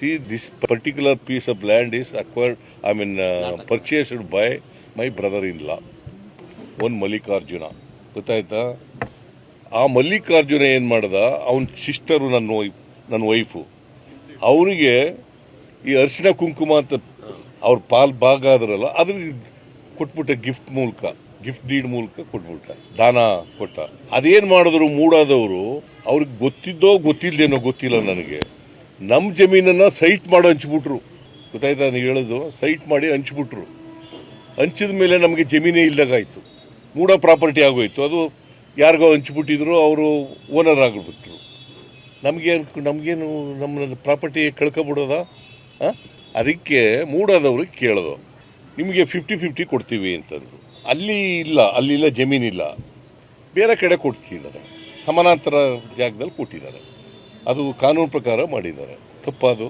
See, this particular piece of land is acquired, I mean, uh, purchased by my brother-in-law, one Mallikarjuna ಗೊತ್ತಾಯ್ತಾ? ಆ ಮಲ್ಲಿಕಾರ್ಜುನ ಏನು ಮಾಡ್ದ? ಅವನ sister ನನ್ನ ವೈಫ್ ನನ್ನ ವೈಫು ಅವರಿಗೆ ಈ ಅರಿಶಿನ ಕುಂಕುಮ ಅಂತ ಅವ್ರ ಪಾಲ್ ಭಾಗ ಆದ್ರಲ್ಲ ಅದ್ರ ಕೊಟ್ಬಿಟ್ಟ ಗಿಫ್ಟ್ ಮೂಲಕ ಗಿಫ್ಟ್ ಡೀಡ್ ಮೂಲಕ ಕೊಟ್ಬಿಟ್ಟ ದಾನ ಕೊಟ್ಟ. ಅದೇನು ಮಾಡಿದ್ರು ಮೂಡಾದವರು ಅವ್ರಿಗೆ ಗೊತ್ತಿದ್ದೋ ಗೊತ್ತಿಲ್ಲದೇನೋ ಗೊತ್ತಿಲ್ಲ ನನಗೆ. ನಮ್ಮ ಜಮೀನನ್ನು ಸೈಟ್ ಮಾಡಿ ಹಂಚ್ಬಿಟ್ರು. ಗೊತ್ತಾಯ್ತಾ ನೀವು ಹೇಳೋದು? ಸೈಟ್ ಮಾಡಿ ಹಂಚ್ಬಿಟ್ರು. ಹಂಚಿದ ಮೇಲೆ ನಮಗೆ ಜಮೀನೇ ಇಲ್ಲದಾಗಾಯಿತು ಮೂಡ ಪ್ರಾಪರ್ಟಿ ಆಗೋಯ್ತು. ಅದು ಯಾರಿಗೋ ಹಂಚ್ಬಿಟ್ಟಿದ್ರು, ಅವರು ಓನರ್ ಆಗಿಬಿಟ್ರು. ನಮಗೇನು ನಮಗೇನು ನಮ್ಮ ಪ್ರಾಪರ್ಟಿ ಕಳ್ಕೊಬಿಡೋದ? ಅದಕ್ಕೆ ಮೂಡದವರು ಕೇಳೋದು. ನಿಮಗೆ ಫಿಫ್ಟಿ ಫಿಫ್ಟಿ ಕೊಡ್ತೀವಿ ಅಂತಂದರು. ಅಲ್ಲಿ ಇಲ್ಲ, ಅಲ್ಲಿಲ್ಲ ಜಮೀನಿಲ್ಲ. ಬೇರೆ ಕಡೆ ಕೊಡ್ತಿದ್ದಾರೆ. ಸಮಾನಾಂತರ ಜಾಗದಲ್ಲಿ ಕೊಟ್ಟಿದ್ದಾರೆ. ಅದು ಕಾನೂನು ಪ್ರಕಾರ ಮಾಡಿದ್ದಾರೆ. ತಪ್ಪದು